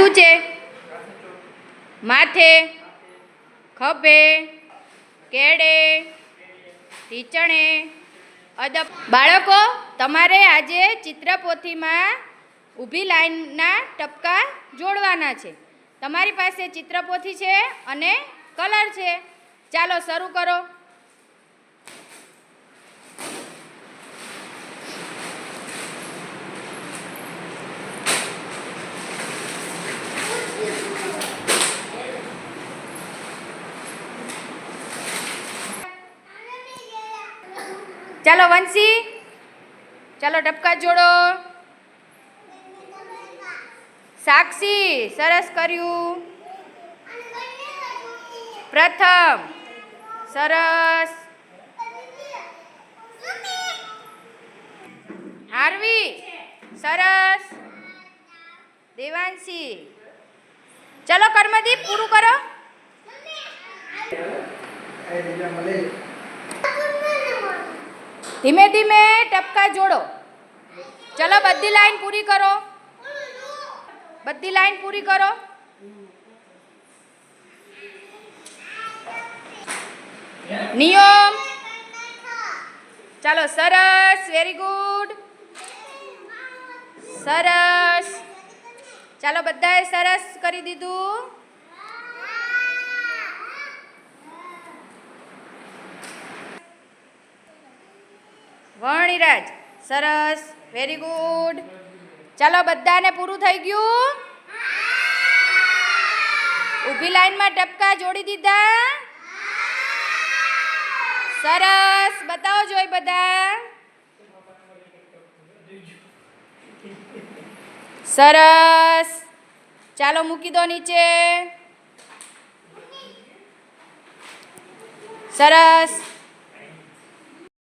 હાથ ઊંચે માથે. ખભે. કેડે. ટીચણે અદબ. બાળકો, તમારે આજે ચિત્રપોથીમાં ઊભી લાઈનના ટપકા જોડવાના છે. તમારી પાસે ચિત્રપોથી છે અને કલર છે. ચાલો શરૂ કરો. ચાલો વંશી, ચાલો ટપકા જોડો. સાક્ષી, સરસ કર્યું. પ્રથમ, સરસ. હાર્વી, સરસ. દેવાંશી, ચલો કર્મદીપ પૂરું કરો. ધીમે ધીમે ટપકા જોડો. ચલો બધી લાઈન પૂરી કરો. બધી લાઈન પૂરી કરો. નિયમ. ચાલો, સરસ વેરી ગુડ સરસ. ચાલો, બધાએ સરસ કરી દીધું. વણિરાજ સરસ. વેરી ગુડ ચાલો બધાને પૂરું થઈ ગયું? ઊભી લાઈનમાં ટપકા જોડી દીધા? સરસ. બતાવો જોઈ બધા. સરસ. ચાલો મૂકી દો નીચે. સરસ.